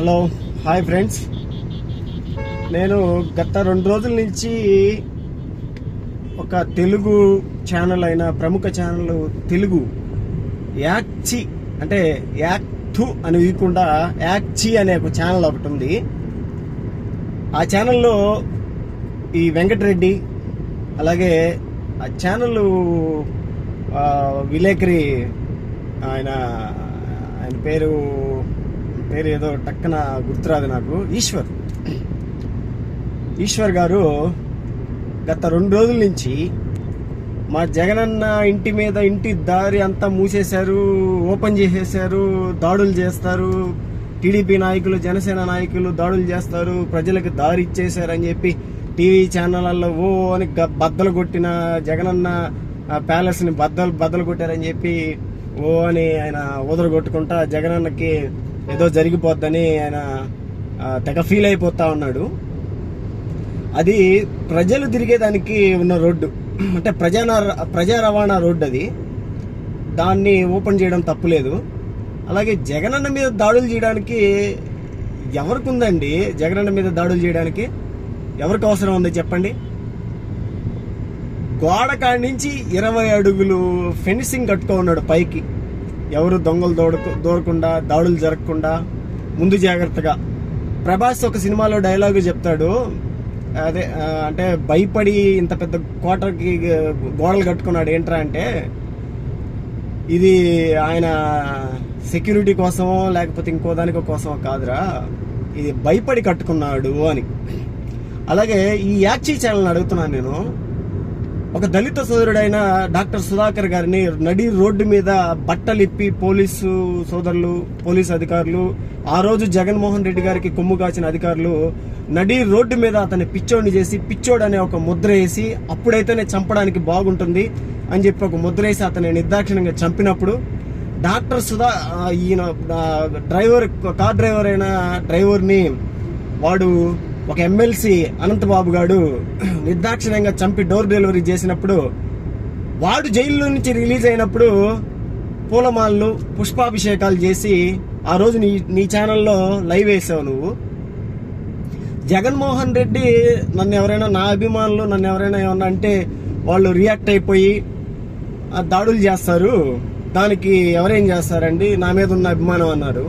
Hello hi friends. నేను గత రెండు రోజుల నుంచి ఒక తెలుగు ఛానల్ అయిన ప్రముఖ ఛానల్ తెలుగు యాక్చి అంటే యాక్థు అని వీయకుండా యాక్చి అనే ఒక ఛానల్ ఒకటి ఉంది. ఆ ఛానల్లో ఈ వెంకటరెడ్డి అలాగే ఆ ఛానల్ విలేకరి ఆయన ఆయన పేరు పేరు ఏదో టక్కన గుర్తురాదు నాకు. ఈశ్వర్. ఈశ్వర్ గారు గత రెండు రోజుల నుంచి మా జగనన్న ఇంటి మీద ఇంటి దారి అంతా మూసేశారు ఓపెన్ చేసేసారు దాడులు చేస్తారు టీడీపీ నాయకులు జనసేన నాయకులు దాడులు చేస్తారు ప్రజలకు దారి ఇచ్చేశారని చెప్పి టీవీ ఛానళ్ళల్లో ఓ అని బద్దలు కొట్టిన జగనన్న ప్యాలెస్ని బద్దలు బద్దలు కొట్టారని చెప్పి ఓ అని ఆయన ఊదర కొట్టుకుంటా జగనన్నకి ఏదో జరిగిపోద్దని ఆయన తెగ ఫీల్ అయిపోతా ఉన్నాడు. అది ప్రజలు తిరిగేదానికి ఉన్న రోడ్డు. అంటే ప్రజా ప్రజా రవాణా రోడ్డు అది. దాన్ని ఓపెన్ చేయడం తప్పులేదు అలాగే జగనన్న మీద దాడులు చేయడానికి ఎవరికి ఉందండి జగనన్న మీద దాడులు చేయడానికి ఎవరికి అవసరం ఉంది చెప్పండి? గోడ కాడి నుంచి ఇరవై అడుగులు ఫెన్సింగ్ కట్టుకో ఉన్నాడు పైకి. ఎవరు దొంగలు దోడకు దూరకుండా దాడులు జరగకుండా ముందు జాగ్రత్తగా. ప్రభాస్ ఒక సినిమాలో డైలాగు చెప్తాడు. అదే అంటే భయపడి ఇంత పెద్ద కోటకి గోడలు కట్టుకున్నాడు. ఏంట్రా అంటే ఇది ఆయన సెక్యూరిటీ కోసమో లేకపోతే ఇంకో దానికో కోసమో కాదురా. ఇది భయపడి కట్టుకున్నాడు అని. అలాగే ఈ యాక్చీ ఛానల్ని అడుగుతున్నాను నేను. ఒక దళిత సోదరుడైన డాక్టర్ సుధాకర్ గారిని నడి రోడ్డు మీద బట్టలిప్పి పోలీసు సోదరులు పోలీసు అధికారులు ఆ రోజు జగన్మోహన్ రెడ్డి గారికి కొమ్ము కాచిన అధికారులు నడి రోడ్డు మీద అతన్ని పిచ్చోడిని చేసి పిచ్చోడు అనే ఒక ముద్ర వేసి అప్పుడైతేనే చంపడానికి బాగుంటుంది అని చెప్పి ఒక ముద్ర వేసి అతన్ని నిర్దాక్షిణ్యంగా చంపినప్పుడు డాక్టర్ సుధా ఈయన డ్రైవర్ కార్ డ్రైవర్ అయిన డ్రైవర్ని వాడు ఒక ఎమ్మెల్సీ అనంతబాబు గారు నిర్దాక్షిణ్యంగా చంపి డోర్ డెలివరీ చేసినప్పుడు వాడు జైల్లో నుంచి రిలీజ్ అయినప్పుడు పూలమాలలు పుష్పాభిషేకాలు చేసి ఆ రోజు నీ నీ ఛానల్లో లైవ్ వేసావు నువ్వు. జగన్మోహన్ రెడ్డి నన్ను ఎవరైనా నా అభిమానులు నన్ను ఎవరైనా ఏమన్నా అంటే వాళ్ళు రియాక్ట్ అయిపోయి దాడులు చేస్తారు. దానికి ఎవరేం చేస్తారండి? నా మీద ఉన్న అభిమానం అన్నారు.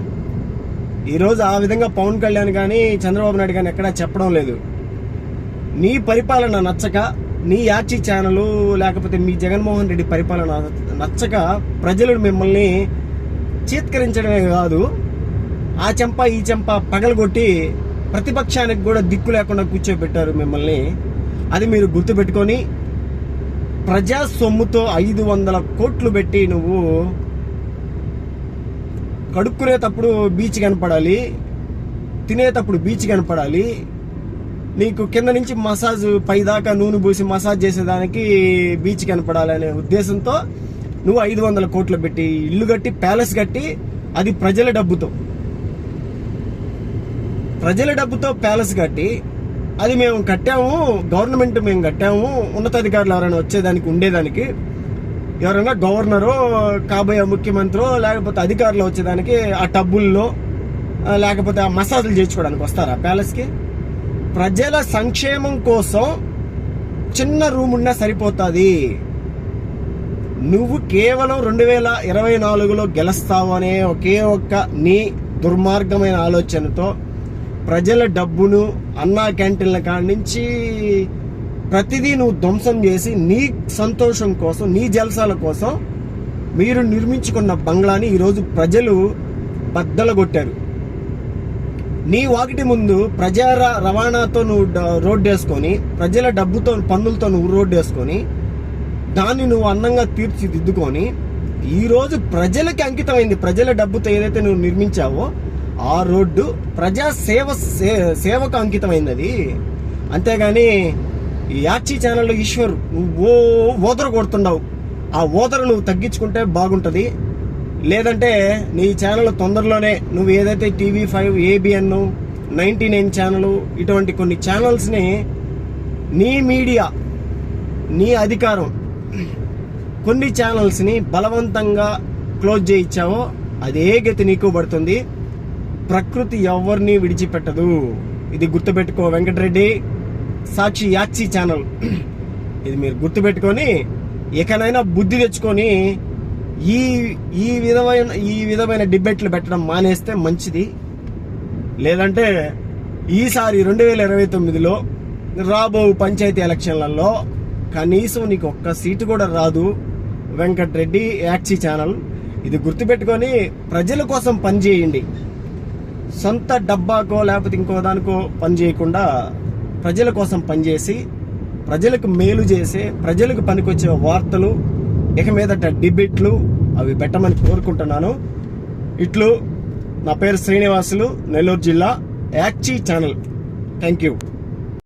ఈరోజు ఆ విధంగా పవన్ కళ్యాణ్ కానీ చంద్రబాబు నాయుడు కానీ ఎక్కడా చెప్పడం లేదు. నీ పరిపాలన నచ్చక నీ యాచి ఛానల్ లేకపోతే మీ జగన్మోహన్ రెడ్డి పరిపాలన నచ్చక ప్రజలు మిమ్మల్ని చీత్కరించడమే కాదు ఆ చెంప ఈ చెంప పగలగొట్టి ప్రతిపక్షానికి కూడా దిక్కు లేకుండా కూర్చోబెట్టారు మిమ్మల్ని. అది మీరు గుర్తుపెట్టుకొని ప్రజా సొమ్ముతో ఐదు వందల కోట్లు పెట్టి నువ్వు కడుక్కునేటప్పుడు బీచ్ కనపడాలి తినేటప్పుడు బీచ్ కనపడాలి నీకు కింద నుంచి మసాజ్ పైదాకా నూనె పూసి మసాజ్ చేసేదానికి బీచ్ కనపడాలనే ఉద్దేశంతో నువ్వు ఐదు వందల కోట్లు పెట్టి ఇల్లు కట్టి ప్యాలెస్ కట్టి అది ప్రజల డబ్బుతో. ప్రజల డబ్బుతో ప్యాలెస్ కట్టి అది మేము కట్టాము గవర్నమెంట్ మేము కట్టాము ఉన్నతాధికారులు ఎవరైనా వచ్చేదానికి ఉండేదానికి ఎవరైనా గవర్నరో కాబోయే ముఖ్యమంత్రో లేకపోతే అధికారులు వచ్చేదానికి ఆ టబ్బుల్లో లేకపోతే ఆ మసాజులు చేర్చుకోవడానికి వస్తారా ప్యాలెస్కి? ప్రజల సంక్షేమం కోసం చిన్న రూమ్ ఉన్నా సరిపోతుంది. నువ్వు కేవలం రెండు వేల ఇరవై నాలుగులో గెలుస్తావు అనే ఒకే ఒక్క నీ దుర్మార్గమైన ఆలోచనతో ప్రజల డబ్బును అన్నా క్యాంటీన్ల కాడి నుంచి ప్రతిదీ నువ్వు ధ్వంసం చేసి నీ సంతోషం కోసం నీ జలసాల కోసం మీరు నిర్మించుకున్న బంగ్లాని ఈరోజు ప్రజలు బద్దలగొట్టారు. నీ వాకిటి ముందు ప్రజా రవాణాతో నువ్వు డ- రోడ్డు వేసుకొని ప్రజల డబ్బుతో పన్నులతో నువ్వు రోడ్డు వేసుకొని దాన్ని నువ్వు అందంగా తీర్చిదిద్దుకొని ఈరోజు ప్రజలకి అంకితమైంది ప్రజల డబ్బుతో ఏదైతే నువ్వు నిర్మించావో ఆ రోడ్డు ప్రజా సేవ సే- సేవకు అంకితమైంది అది. అంతేగాని ఈ యాచి ఛానల్లో ఈశ్వర్ నువ్వు ఓ ఓదర కొడుతున్నావు ఆ ఓదర నువ్వు తగ్గించుకుంటే బాగుంటుంది. లేదంటే నీ ఛానల్ తొందరలోనే నువ్వు ఏదైతే TV five ABN ninety nine channel ఇటువంటి కొన్ని ఛానల్స్ని నీ మీడియా నీ అధికారం కొన్ని ఛానల్స్ని బలవంతంగా క్లోజ్ చేయించావో అదే గతి నీకు పడుతుంది. ప్రకృతి ఎవరిని విడిచిపెట్టదు. ఇది గుర్తుపెట్టుకో వెంకటరెడ్డి. సాక్షి యాక్సీ ఛానల్. ఇది మీరు గుర్తుపెట్టుకొని ఇకనైనా బుద్ధి తెచ్చుకొని ఈ ఈ విధమైన ఈ విధమైన డిబేట్లు పెట్టడం మానేస్తే మంచిది. లేదంటే ఈసారి రెండు వేల ఇరవై తొమ్మిదిలో రాబో పంచాయతీ ఎలక్షన్లలో కనీసం నీకు ఒక్క సీటు కూడా రాదు. వెంకట్రెడ్డి యాక్సీ ఛానల్. ఇది గుర్తుపెట్టుకొని ప్రజల కోసం పనిచేయండి. సొంత డబ్బాకో లేకపోతే ఇంకో దానికో పని చేయకుండా ప్రజల కోసం పనిచేసి ప్రజలకు మేలు చేసే ప్రజలకు పనికొచ్చే వార్తలు ఇక మీదట డిబేట్లు అవి పెట్టమని కోరుకుంటున్నాను. ఇట్లు నా పేరు శ్రీనివాసులు నెల్లూరు జిల్లా యాక్చి ఛానల్. Thank you